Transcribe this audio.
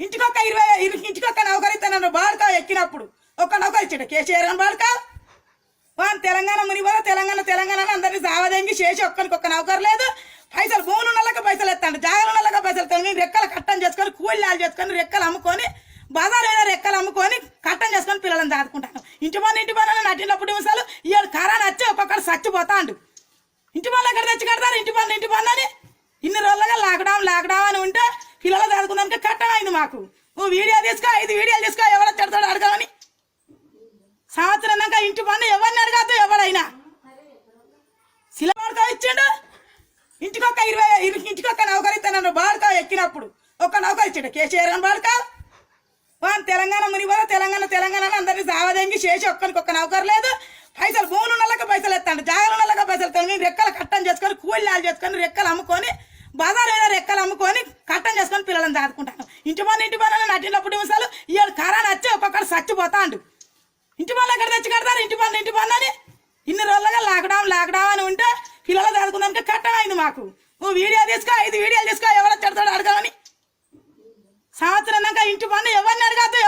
ఇంటికొక ఇరవై ఇరు- ఇంటికొక నౌకరు ఇస్తాను బాడుక ఎక్కినప్పుడు ఒక్క నౌకరు ఇచ్చాడు కేసీఆర్ అని బాడుక వాళ్ళు తెలంగాణ మునిపోదా తెలంగాణ తెలంగాణ అందరినీ సావదంగి చేసి ఒక్కరికి ఒక్క నౌకరు లేదు. పైసలు భూములు ఉన్నళ్ళకి పైసలు ఎత్తాడు. జాగాలు ఉన్నళ్ళకి పైసలు ఎత్తాడు. నేను రెక్కలు కట్టం చేసుకొని కూలి నాలు చేసుకొని రెక్కలు అమ్ముకొని బజార్ అయినా రెక్కలు అమ్ముకొని కట్టం చేసుకొని పిల్లలను దాటుకుంటాను ఇంటి పని ఇంటి పని నటినప్పుడు నిమిషాలు ఇవాడు కరాన్ని వచ్చి ఒక్కొక్కడు చచ్చిపోతాండు. ఇంటి పనులు ఎక్కడ తెచ్చి కడతారు? ఇంటి పనులు ఇంటి పనులు అని ఇన్ని రోజులుగా లాక్డౌన్ లాక్డౌన్ అని ఉంటే పిల్లలు చదువుకున్నాక కట్టమైంది మాకు నువ్వు వీడియో తీసుకో ఐదు వీడియోలు తీసుకో ఎవరో తిడతాడు అడగమని సంవత్సరం దాకా ఇంటి పన్ను ఎవరిని అడగద్దు ఎవడైనా. శిలబాడుక ఇచ్చిండు. ఇంటికొక ఇరవై ఇరు- ఇంటికొక నౌకరు ఇస్తాను ఎక్కినప్పుడు. ఒక్క నౌకర్ ఇచ్చిండు. కేసీఆర్ అని బాడుక. వాన్ తెలంగాణ మునిపోదా తెలంగాణ తెలంగాణ అందరినీ సావదేంగి చేసి ఒక్కరికి ఒక్క నౌకరు లేదు. పైసలు భూములు ఉన్నళ్ళకి పైసలు ఎత్తాడు. జాగలు ఉన్నళ్ళకి పైసలు ఎత్తాడు. రెక్కలు కట్టం చేసుకొని కూలీలు చేసుకొని రెక్కలు అమ్ముకొని బజార్ మీద రెక్కలు అమ్ముకొని కట్టం చేసుకొని పిల్లలను దాటుకుంటాను. ఇంటి మన ఇంటి మన నటినప్పుడు నిమిషాలు ఈయన కరాన్ని వచ్చి ఒక్కొక్కరు చచ్చిపోతాండు. ఇంటి పనులు ఎక్కడ తెచ్చి కడతారు? ఇంటి మన ఇంటి మన అని ఇన్ని రోజులుగా లాక్డౌన్ లాక్డౌన్ అని ఉంటే పిల్లలు చదువుకున్నాక కట్టమైంది మాకు. నువ్వు వీడియో తీసుకో ఐదు వీడియోలు తీసుకో ఎవరో చెడతాడు అడగాలని సంవత్సరం ఇంటి పన్ను ఎవరిని అడగద్దు?